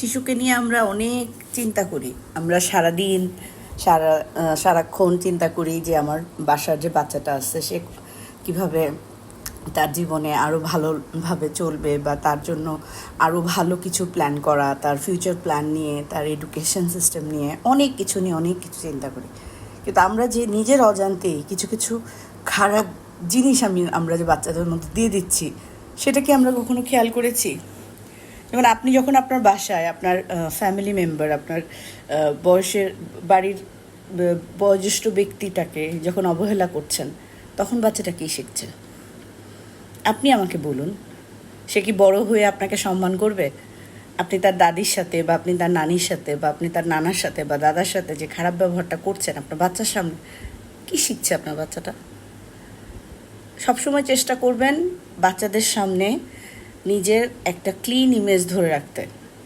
শিশুকে নিয়ে আমরা অনেক চিন্তা করি। আমরা সারাদিন, সারা সারাক্ষণ চিন্তা করি যে আমার বাসার যে বাচ্চাটা আছে, সে কীভাবে তার জীবনে আরও ভালোভাবে চলবে বা তার জন্য আরও ভালো কিছু প্ল্যান করা, তার ফিউচার প্ল্যান নিয়ে, তার এডুকেশন সিস্টেম নিয়ে অনেক কিছু নিয়ে অনেক কিছু চিন্তা করি। কিন্তু আমরা যে নিজের অজান্তেই কিছু কিছু খারাপ জিনিস আমি, আমরা যে বাচ্চাদের মধ্যে দিয়ে দিচ্ছি, সেটা কি আমরা কখনো খেয়াল করেছি? যেমন আপনি যখন আপনার বাসায়, আপনার ফ্যামিলি মেম্বার আপনার বয়সের, বাড়ির বয়োজ্যেষ্ঠ ব্যক্তিটাকে যখন অবহেলা করছেন, তখন বাচ্চাটা কী শিখছে? আপনি আমাকে বলুন, সে কি বড় হয়ে আপনাকে সম্মান করবে? আপনি তার দাদির সাথে বা আপনি তার নানির সাথে বা আপনি তার নানার সাথে বা দাদার সাথে যে খারাপ ব্যবহারটা করছেন, আপনার বাচ্চার সামনে কি শিখছে আপনার বাচ্চাটা? সবসময় চেষ্টা করবেন বাচ্চাদের সামনে নিজের একটা ক্লিন ইমেজ ধরে রাখতে।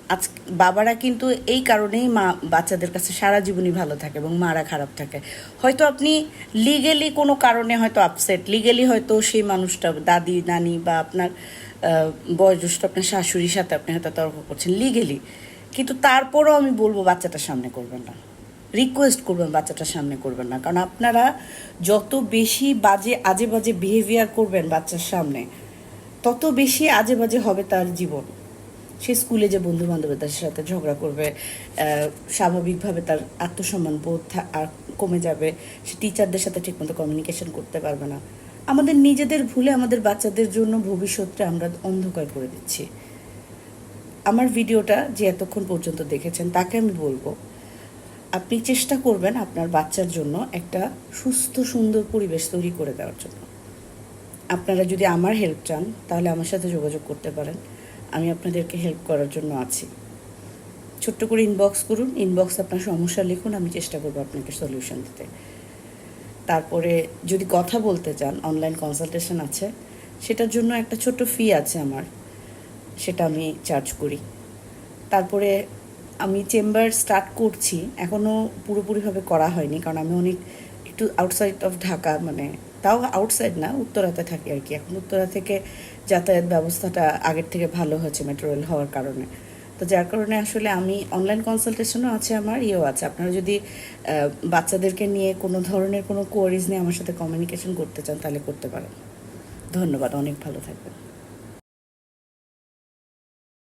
আজ, বাবারা কিন্তু এই কারণেই মা, বাচ্চাদের কাছে সারা জীবনই ভালো থাকে এবং মারা খারাপ থাকে। হয়তো আপনি লিগেলি কোনো কারণে হয়তো আপসেট লিগেলি হয়তো সেই মানুষটা, দাদি, নানি বা আপনার বয়োজ্যেষ্ঠ আপনার শাশুড়ির সাথে আপনি হয়তো তর্ক করছেন লিগেলি কিন্তু তারপরও আমি বলব বাচ্চাটার সামনে করবেন না। রিকোয়েস্ট করবেন বাচ্চাটার সামনে করবেন না। কারণ আপনারা যত বেশি বাজে আজে বাজে বিহেভিয়ার করবেন বাচ্চার সামনে তত বেশি আজে বাজে হবে তার জীবন। সে স্কুলে যে বন্ধু বান্ধবদের সাথে ঝগড়া করবে স্বাভাবিকভাবে তার আত্মসম্মান বোধ আর কমে যাবে। সে টিচারদের সাথে ঠিকমতো কমিউনিকেশন করতে পারবে না। আমাদের নিজেদের ভুলে আমাদের বাচ্চাদের জন্য ভবিষ্যৎটা আমরা অন্ধকার করে দিচ্ছি। আমার ভিডিওটা যে এতক্ষণ পর্যন্ত দেখেছেন, তাকে আমি বলব, আপনি চেষ্টা করবেন আপনার বাচ্চার জন্য একটা সুস্থ, সুন্দর পরিবেশ তৈরি করে দেওয়ার জন্য। আপনারা যদি আমার হেল্প চান, তাহলে আমার সাথে যোগাযোগ করতে পারেন। আমি আপনাদেরকে হেল্প করার জন্য আছি। ছোট্ট করে ইনবক্স করুন ইনবক্স আপনার সমস্যা লিখুন, আমি চেষ্টা করব আপনাকে সলিউশন দিতে। তারপরে যদি কথা বলতে চান অনলাইন কনসালটেশন আছে, সেটার জন্য একটা ছোট্ট ফি আছে আমার, সেটা আমি চার্জ করি। তারপরে আমি চেম্বার স্টার্ট করছি এখনও পুরোপুরিভাবে করা হয়নি, কারণ আমি অনেক একটু আউটসাইড অফ ঢাকা মানে তাও আউটসাইড না, উত্তরাতে থাকি আর কি। এখন উত্তরা থেকে যাতায়াত ব্যবস্থাটা আগের থেকে ভালো হয়েছে মেট্রো রেল হওয়ার কারণে। তো যার কারণে আসলে আমি অনলাইন কনসালটেশনও আছে আমার, ইয়েও আছে। আপনারা যদি বাচ্চাদেরকে নিয়ে কোনো ধরনের কোনো কোয়ারিজ নিয়ে আমার সাথে কমিউনিকেশন করতে চান, তাহলে করতে পারেন। ধন্যবাদ, অনেক ভালো থাকবেন।